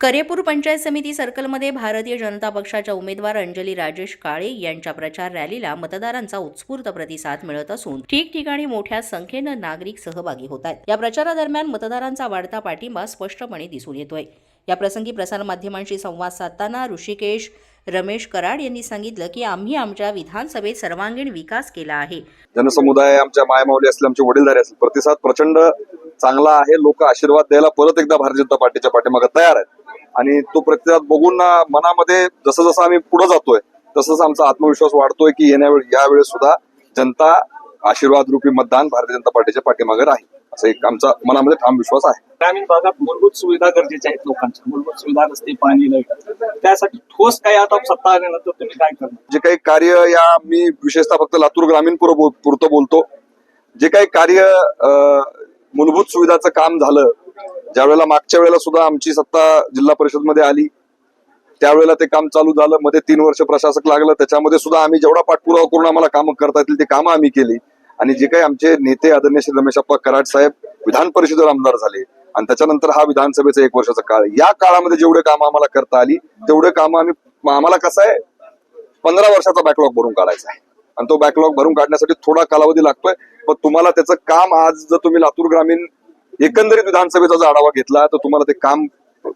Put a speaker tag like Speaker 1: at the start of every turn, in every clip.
Speaker 1: करेपूर पंचायत समिती सर्कलमध्ये भारतीय जनता पक्षाच्या उमेदवार अंजली राजेश काळे यांच्या प्रचार रॅलीला मतदारांचा उत्स्फूर्त प्रतिसाद मिळत असून ठिकठिकाणी मोठ्या संख्येनं नागरिक सहभागी होत आहेत. या प्रचारादरम्यान मतदारांचा वाढता पाठिंबा स्पष्टपणे दिसून येतोय. या प्रसंगी प्रसारमाध्यमांशी संवाद साधताना ऋषिकेश रमेश कराड यांनी सांगितलं की आम्ही आमच्या विधानसभेत सर्वांगीण विकास केला आहे.
Speaker 2: जनसमुदाय आमच्या मायमावली असले आमचे वडीलधारे असले प्रतिसाद प्रचंड चांगला आहे. लोक आशीर्वाद द्यायला परत एकदा भारतीय जनता पार्टीच्या पाठीमागे तयार आहेत. आणि तो प्रतिसाद बघून ना मनामध्ये जसं जसं आम्ही पुढे जातोय तसं तसं आमचा आत्मविश्वास वाढतोय की येण्या यावेळेस सुद्धा जनता आशीर्वाद रूपी मतदान भारतीय जनता पार्टीच्या पाठीमागे राहील असं एक आमचा मनामध्ये ठाम विश्वास आहे.
Speaker 3: ग्रामीण भागात मूलभूत सुविधा गरजेच्या आहेत लोकांच्या मूलभूत सुविधा रस्ते पाणी लाइट. त्यासाठी ठोस काही आता सत्ता आल्यानंतर तुम्ही काय करणार?
Speaker 2: जे काही कार्य या मी विशेषतः फक्त लातूर ग्रामीण पुरतं बोलतो. जे काही कार्य मूलभूत सुविधाचं काम झालं ज्या वेळेला मागच्या वेळेला सुद्धा आमची सत्ता जिल्हा परिषदमध्ये आली त्यावेळेला ते काम चालू झालं. मध्ये तीन वर्ष प्रशासक लागलं. त्याच्यामध्ये सुद्धा आम्ही जेवढा पाठपुरावा करून आम्हाला कामं करता येतील ते कामं आम्ही केली. आणि जे काही आमचे नेते आदरणीय श्री रमेश अप्पा कराड साहेब विधान परिषदेवर आमदार झाले. आणि त्याच्यानंतर हा विधानसभेचा एक वर्षाचा काळ या काळामध्ये जेवढे कामं आम्हाला करता आली तेवढे कामं आम्ही आम्हाला कसं आहे पंधरा वर्षाचा बॅकलॉग भरून काढायचा आहे. आणि तो बॅकलॉग भरून काढण्यासाठी थोडा कालावधी लागतोय. पण तुम्हाला त्याचं काम आज जर तुम्ही लातूर ग्रामीण एकंदरीत विधानसभेचा जर आढावा घेतला तर तुम्हाला ते काम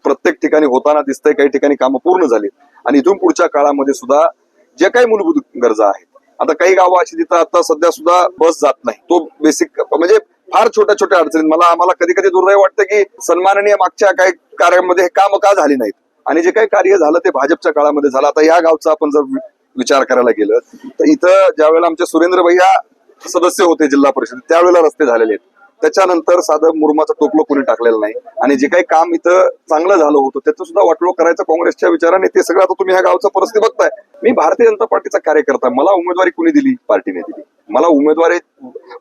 Speaker 2: प्रत्येक ठिकाणी होताना दिसतंय काही ठिकाणी कामं पूर्ण झाली आणि इथून पुढच्या काळामध्ये सुद्धा ज्या काही मूलभूत गरजा आहेत आता काही गावं अशी तिथं आता सध्या सुद्धा बस जात नाही. तो बेसिक म्हणजे फार छोट्या छोट्या अडचणीत. मला आम्हाला कधी कधी दुर्दैव वाटतं की सन्माननीय मागच्या काही कार्यामध्ये हे कामं का झाली नाहीत? आणि जे काही कार्य झालं ते भाजपच्या काळामध्ये झालं. आता या गावचा आपण जर वि- विचार करायला गेलं तर इथं ज्यावेळेला आमचे सुरेंद्र भैया सदस्य होते जिल्हा परिषद त्यावेळेला रस्ते झालेले आहेत. त्याच्यानंतर साधं मुरमाचं टोपलं कोणी टाकलेलं नाही. आणि जे काही काम इथं चांगलं झालं होतं त्याचं सुद्धा वाटलो करायचं काँग्रेसच्या विचाराने ते सगळं आता तुम्ही ह्या गावचं परिस्थिती बघताय. मी भारतीय जनता पार्टीचा कार्यकर्ता मला उमेदवारी कुणी दिली? पार्टीने दिली. मला उमेदवारी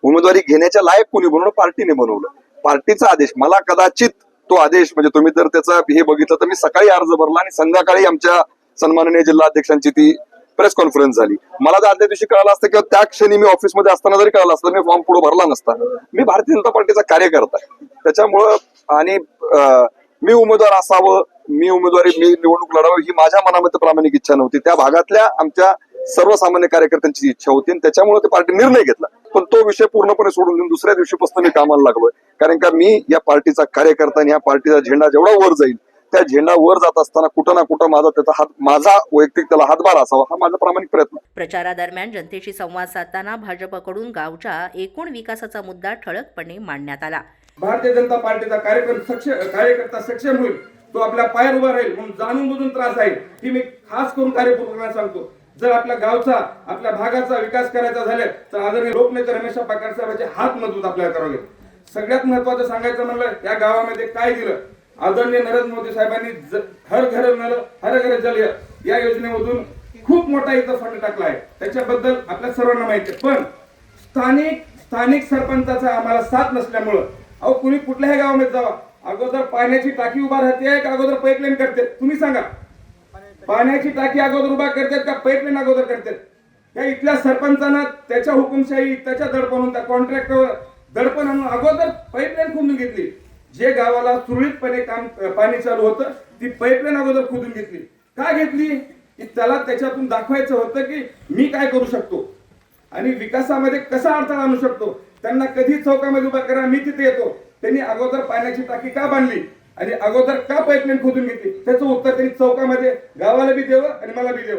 Speaker 2: उमेदवारी घेण्याच्या लायक कोणी बनवलं? पार्टीने बनवलं. पार्टीचा आदेश मला कदाचित तो आदेश म्हणजे तुम्ही जर त्याचा हे बघितलं तर मी सकाळी अर्ज भरला आणि संध्याकाळी आमच्या सन्माननीय जिल्हाध्यक्षांची ती प्रेस कॉन्फरन्स झाली. मला जर आदल्या दिवशी कळालं असतं किंवा त्या क्षणी मी ऑफिसमध्ये असताना जरी कळालं असतं मी फॉर्म पुढे भरला नसता. मी भारतीय जनता पार्टीचा कार्यकर्ता त्याच्यामुळं आणि मी उमेदवार असावं मी उमेदवारी मी निवडणूक लढावं ही माझ्या मनामध्ये प्रामाणिक इच्छा नव्हती. त्या भागातल्या आमच्या सर्वसामान्य कार्यकर्त्यांची इच्छा होती आणि त्याच्यामुळे ते पार्टी निर्णय घेतला. पण तो विषय पूर्णपणे सोडून देऊन दुसऱ्या दिवशीपासून मी कामाला लागलोय. कारण का मी या पार्टीचा कार्यकर्ता आणि या पार्टीचा झेंडा जेवढा वर जाईल त्या झेंडा वर जात असताना कुठं ना कुठं माझा त्याचा हात माझा वैयक्तिक त्याला हातभार असावा हा माझा प्रामाणिक प्रयत्न.
Speaker 1: प्रचारादरम्यान जनतेशी संवाद साधताना भाजपकडून गावच्या एकूण विकासाचा मुद्दा ठळकपणे मांडण्यात आला.
Speaker 4: भारतीय जनता पार्टीचा कार्यक्रम सक्षम कार्यकर्ता सक्षम होईल. तो आपल्या पायावर उभा राहील म्हणून जाणून बुजून त्रास आहे. ही मी खास करून कार्यपूर्वकांना सांगतो. जर आपल्या गावचा आपल्या भागाचा विकास करायचा झाला तर आदरणीय लोकनेते रमेश पाकार साहेबांचे हात मजबूत आपल्याला करावे सगळ्यात महत्वाचं सांगायचं म्हणलं या गावामध्ये काय दिलं? आदरणीय नरेंद्र मोदी साहेबांनी हर घर नल हर घर जल या योजनेमधून खूप मोठा इथं फंड टाकला आहे. त्याच्याबद्दल आपल्या सर्वांना माहिती आहे. पण स्थानिक स्थानिक सरपंचाचा आम्हाला साथ नसल्यामुळं अहो कुणी कुठल्याही गावामध्ये जावा. अगोदर पाण्याची टाकी उभा राहते का अगोदर पाईपलाईन करते? तुम्ही सांगा. पाण्याची टाकी अगोदर उभा करतात का पाईपलाईन अगोदर करतात? या इथल्या सरपंचानं त्याच्या हुकुमशाही त्याच्या दडपणून त्या कॉन्ट्रॅक्टवर दडपण आणून अगोदर पाईपलाईन खोदून घेतली. जे गावाला सुरळीतपणे काम पाणी चालू होतं ती पाईपलाईन अगोदर खोदून घेतली. का घेतली? की त्याला त्याच्यातून दाखवायचं होतं की मी काय करू शकतो? आणि विकासामध्ये कसा अडथळा आणू शकतो? त्यांना कधी चौकामध्ये उभा करा मी तिथे येतो. त्यांनी अगोदर पाण्याची टाकी का बांधली? आणि अगोदर का पाईपलाईन खोदून घेतली? त्याचं उत्तर त्यांनी चौकामध्ये गावाला बी देव आणि मला बी देव.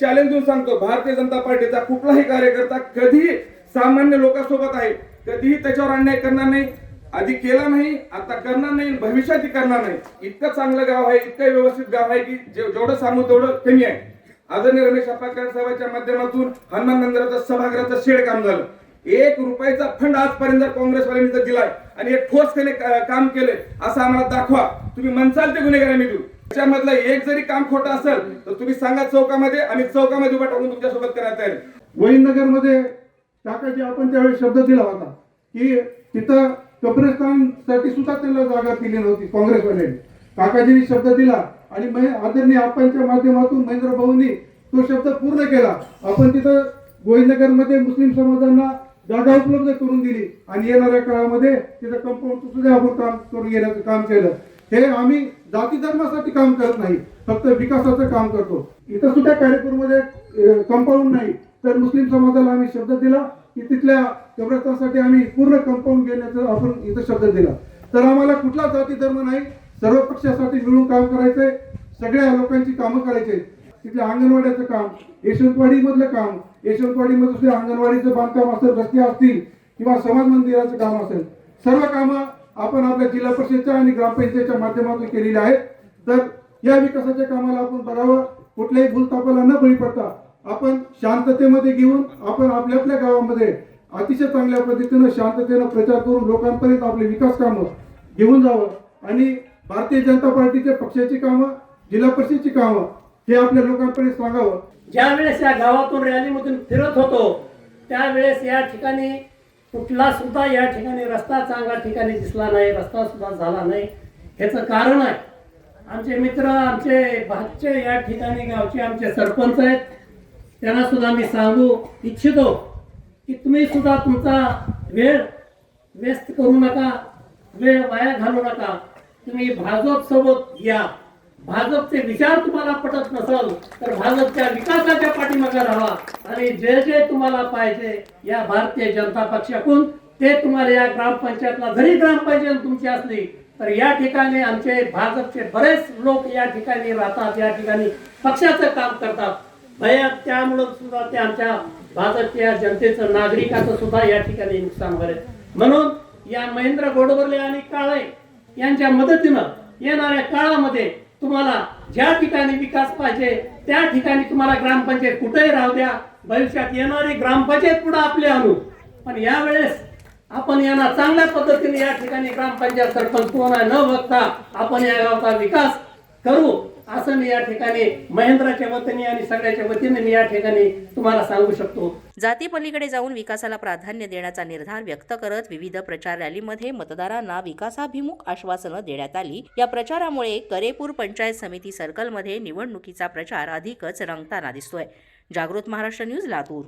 Speaker 4: चॅलेंज देऊन सांगतो भारतीय जनता पार्टीचा कुठलाही कार्यकर्ता कधीही सामान्य लोकांसोबत आहे. कधीही त्याच्यावर अन्याय करणार नाही. आधी केला नाही आता करणार नाही भविष्यात करणार नाही. इतकं चांगलं गाव आहे इतकं व्यवस्थित गाव आहे की जेवढं सांगू तेवढं कमी आहे. आदरणीय रमेश अपाकर साहेबांच्या माध्यमातून हनुमान मंदिराचं सभागृहाचं शेड काम झालं. एक रुपयाचा फंड आजपर्यंत काँग्रेसवाल्यांनी जर दिलाय आणि एक ठोस केले काम केले असं आम्हाला दाखवा. तुम्ही म्हणसाल ते गुन्हेगार आम्ही देऊ त्याच्यामधलं एक जरी काम खोटं असेल तर तुम्ही सांगा चौकामध्ये आम्ही चौकामध्ये उभा टाकून तुमच्यासोबत करायचं तयार आहे.
Speaker 5: वहीनगरमध्ये टाकायची आपण त्यावेळी शब्द दिला होता की तिथं कब्रस्तानसाठी सुद्धा त्यांना जागा दिली नव्हती काँग्रेसवाल्यांनी. काकाजींनी शब्द दिला आणि महे- आदरणीय आप्पांच्या माध्यमातून महेंद्र भाऊंनी तो शब्द पूर्ण केला. आपण तिथं गोविंदनगरमध्ये मुस्लिम समाजांना जागा उपलब्ध करून दिली आणि येणाऱ्या काळामध्ये तिथं कंपाऊंड सुद्धा आपण काम करून घेण्याचं काम केलं. हे आम्ही जाती धर्मासाठी काम करत नाही फक्त विकासाचं काम करतो. इथं सुद्धा कार्यक्रममध्ये कंपाऊंड नाही तर मुस्लिम समाजाला आम्ही शब्द दिला. की तिथल्या कब्रस्तानसाठी आम्ही पूर्ण कंपाऊंड घेण्याचं आपण इथं शब्द दिला. तर आम्हाला कुठला जाती धर्म नाही सर्व पक्षासाठी मिळून काम करायचंय सगळ्या लोकांची कामं करायचे तिथल्या अंगणवाड्याचं काम यशवंतवाडीमधलं काम यशवंतवाडीमध्ये सुद्धा अंगणवाडीचं बांधकाम असेल रस्ते असतील किंवा समाज मंदिराचं काम असेल सर्व कामं आपण आपल्या जिल्हा परिषदच्या आणि ग्रामपंचायतच्या माध्यमातून केलेली आहेत. तर या विकासाच्या कामाला आपण बघावं कुठल्याही भूलतापाला न बळी पडता आपण शांततेमध्ये घेऊन आपण आपल्या आपल्या गावामध्ये अतिशय चांगल्या पद्धतीनं शांततेनं प्रचार करून लोकांपर्यंत आपले विकास कामं घेऊन जावं आणि भारतीय जनता पार्टीच्या पक्षाची कामं जिल्हा परिषदची कामं हे आपल्या लोकांपर्यंत सांगावं.
Speaker 6: ज्या वेळेस या गावातून रॅलीमधून फिरत होतो त्यावेळेस या ठिकाणी कुठला सुद्धा या ठिकाणी रस्ता चांगला ठिकाणी दिसला नाही रस्ता सुद्धा झाला नाही ह्याचं कारण आहे. आमचे मित्र आमचे भातचे या ठिकाणी गावचे आमचे सरपंच आहेत. त्यांना सुद्धा मी सांगू इच्छितो की तुम्ही सुद्धा तुमचा वेळ व्यस्त करू नका वेळ वाया घालू नका. तुम्ही भाजप सोबत या. भाजपचे विचार तुम्हाला पटत नसल तर भाजपच्या विकासाच्या पाठीमागे राहा आणि जे जे तुम्हाला पाहिजे या भारतीय जनता पक्षाकडून ते तुम्हाला या ग्रामपंचायतला जरी ग्रामपंचायत तुमची असली तर या ठिकाणी आमचे भाजपचे बरेच लोक या ठिकाणी राहतात या ठिकाणी पक्षाचं काम करतात. भया त्यामुळं सुद्धा ते आमच्या भारताच्या जनतेचं नागरिकाचं सुद्धा या ठिकाणी नुकसान होईल म्हणून या महेंद्र गोडबर्ले आणि काळे यांच्या मदतीनं येणाऱ्या काळामध्ये तुम्हाला ज्या ठिकाणी विकास पाहिजे त्या ठिकाणी तुम्हाला ग्रामपंचायत कुठेही राहू द्या. भविष्यात येणारी ग्रामपंचायत पुढे आपले आणू. पण यावेळेस आपण यांना चांगल्या पद्धतीने या ठिकाणी ग्रामपंचायत सरपंच कोणा न बघता आपण या गावाचा विकास करू. असं मी या ठिकाणी महेंद्राच्या वतीने आणि सगळ्याच्या वतीने मी या ठिकाणी तुम्हाला सांगू शकतो.
Speaker 1: जाती पलीकडे जाऊन विकासाला प्राधान्य देण्याचा निर्धार व्यक्त करत विविध प्रचार रॅलीमध्ये मतदारांना विकासाभिमुख आश्वासनं देण्यात आली. या प्रचारामुळे करेपूर पंचायत समिती सर्कलमध्ये निवडणुकीचा प्रचार अधिकच रंगताना दिसतोय. जागृत महाराष्ट्र न्यूज लातूर.